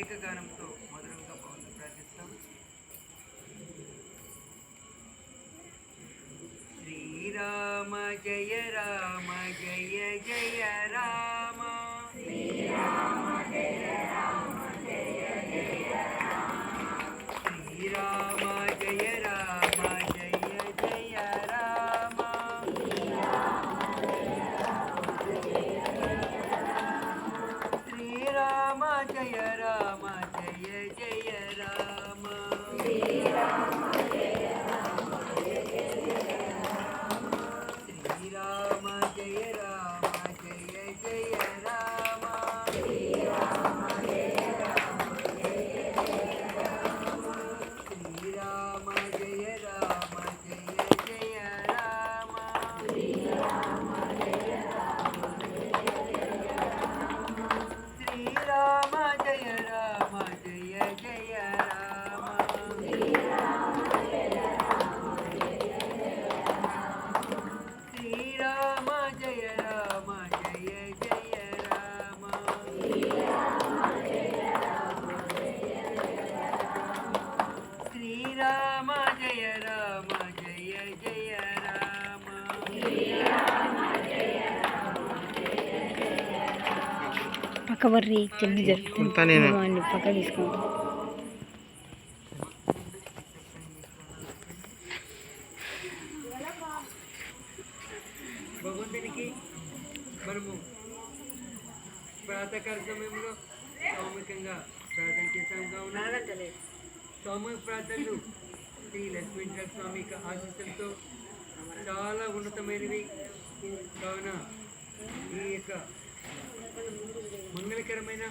ఏకగానంతో మధురంగా పవన్ ప్రార్థిస్తాం. శ్రీరామ జయ రామ జయ జయ जय राम जय जय राम। వర్రి చెల్లి జరుగుతుంది. వాడిని పక్క తీసుకుంటాం. భగవంతునికి మనము ప్రాతకాల సమయంలో సామూహికంగా ప్రార్థన చేశాం కావున సామూహిక ప్రార్థనలు శ్రీ లక్ష్మీంద్ర స్వామి యొక్క ఆశీస్సులతో చాలా ఉన్నతమైనవి. కావున ఈ యొక్క మంగళకరమైన